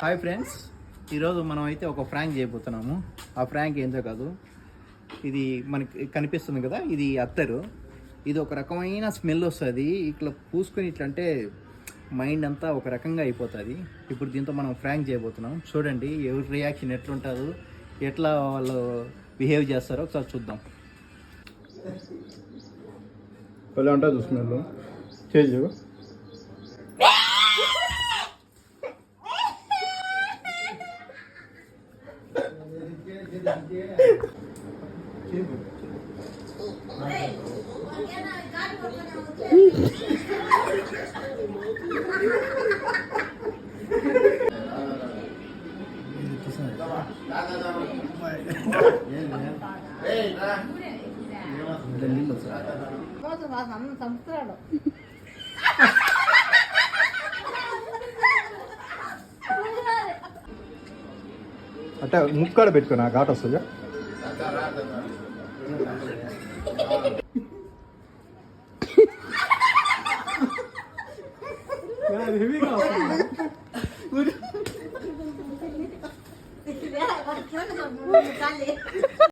Hi friends ఈరోజు మనం అయితే ఒక ఫ్రాంక్ చేయబోతున్నాము. ఆ ఫ్రాంక్ ఏంటో కాదు. ఇది మనకి కనిపిస్తుంది కదా ఇది అత్తరు. ఇది ఒక రకమైన స్మెల్ వస్తుంది. ఇట్లా పూసుకొని ఇట్లా అంటే మైండ్ అంతా ఒక రకంగా అయిపోతుంది. ఇప్పుడు దీంతో మనం ఫ్రాంక్ చేయబోతున్నాం. చూడండి ఎవరి రియాక్షన్ ఎట్లుంటారు ఎట్లా వాళ్ళు బిహేవ్ చేస్తారో ఒకసారి చూద్దాం. ఎలా ఉంటుంది స్మెల్ చేసి రోజు వాసన అన్నం అంటే ముక్కడ పెట్టుకుని ఆ ఘాట్ వస్తుంది.